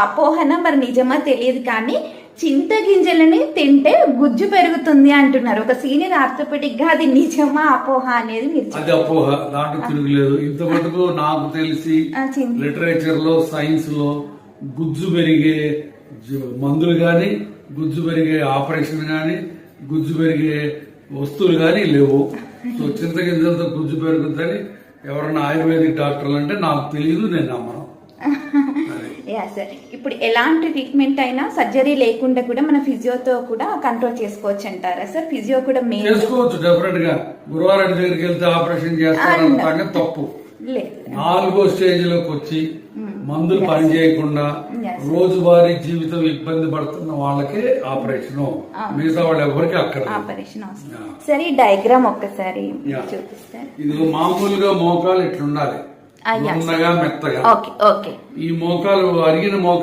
అపోహన మరి నిజమా తెలియదు కానీ చింత గింజలని తింటే గుజ్జు పెరుగుతుంది అంటున్నారు ఒక సీనియర్ ఆర్థోపెడిక్గా అది నిజమా అపోహ అనేది. అది అపోహ దాంట్లో తిరుగులేదు ఇంత మటుకు నాకు తెలిసి చింత లిటరేచర్లో సైన్స్లో గుజ్జు పెరిగే మందులు గాని గుజ్జు పెరిగే ఆపరేషన్ గాని గుజ్జు పెరిగే వస్తువులు గాని లేవు సో చింతగింజలతో గుజ్జు పెరుగుతుందని ఎవరన్నా ఆయుర్వేదిక్ డాక్టర్లు అంటే నాకు తెలియదు నేను నమ్మను. యా సార్ ఇప్పుడు ఎలాంటి ట్రీట్మెంట్ అయినా సర్జరీ లేకుండా కూడా మన ఫిజియోతో కూడా కంట్రోల్ చేసుకోవచ్చు అంటారా సార్ ఫిజియో కూడా మెయిన్ చేసుకోవచ్చు డెఫినెట్గా. గురువారం దగ్గరికి వెళ్తే ఆపరేషన్ చేస్తారంటే తప్పు. నాలుగో స్టేజ్లోకి వచ్చి మందులు పని చేయకుండా Yes. రోజువారీ జీవితం ఇబ్బంది పడుతున్న వాళ్ళకే ఆపరేషన్. మిగతా వాళ్ళు ఎవరికి అక్కడ ఆపరేషన్. సరే డయాగ్రామ్ ఒక్కసారి ఇది మామూలుగా మోకాలు ఇట్లుండాలి. ఉన్నగా మెత్తగా ఓకే ఓకే ఈ మోకాలు అరిగిన మోకాలు